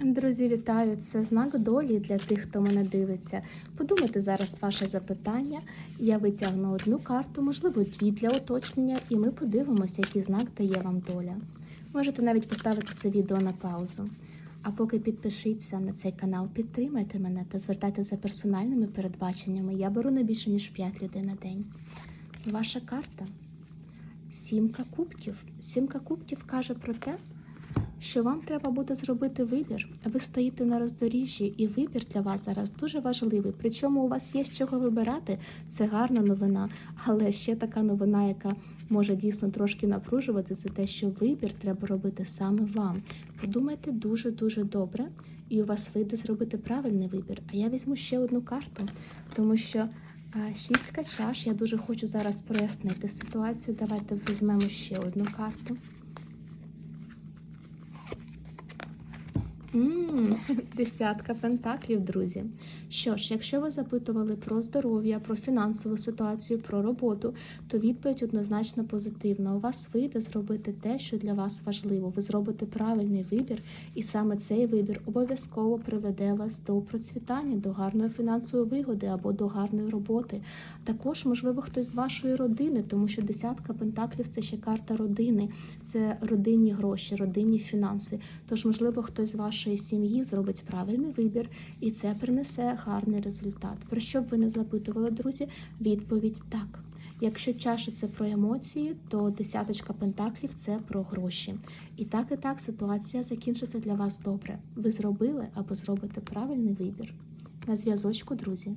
Друзі, вітаю! Це знак долі для тих, хто мене дивиться. Подумайте зараз ваше запитання. Я витягну одну карту, можливо, дві для уточнення, і ми подивимося, який знак дає вам доля. Можете навіть поставити це відео на паузу. А поки підпишіться на цей канал, підтримайте мене та звертайте за персональними передбаченнями. Я беру не більше ніж 5 людей на день. Ваша карта сімка кубків. Сімка кубків каже про те, що вам треба буде зробити вибір. Ви стоїте на роздоріжжі, і вибір для вас зараз дуже важливий. Причому у вас є з чого вибирати. Це гарна новина, але ще така новина, яка може дійсно трошки напружувати, це те, що вибір треба робити саме вам. Подумайте дуже дуже добре, і у вас вийде зробити правильний вибір. А я візьму ще одну карту, тому що. а, Шістка чаш. Я дуже хочу зараз прояснити ситуацію. Давайте візьмемо ще одну карту. Десятка пентаклів, друзі. Що ж, якщо ви запитували про здоров'я, про фінансову ситуацію, про роботу, то відповідь однозначно позитивна. У вас вийде зробити те, що для вас важливо. Ви зробите правильний вибір, і саме цей вибір обов'язково приведе вас до процвітання, до гарної фінансової вигоди або до гарної роботи. Також, можливо, хтось з вашої родини, тому що десятка пентаклів це ще карта родини, це родинні гроші, родинні фінанси. Тож, можливо, хтось з вашої сім'ї зробить правильний вибір, і це принесе гарний результат. Про що б ви не запитували, друзі? Відповідь так. Якщо чаша це про емоції, то десяточка пентаклів це про гроші. І так і так ситуація закінчиться для вас добре. Ви зробили або зробите правильний вибір. На зв'язочку, друзі.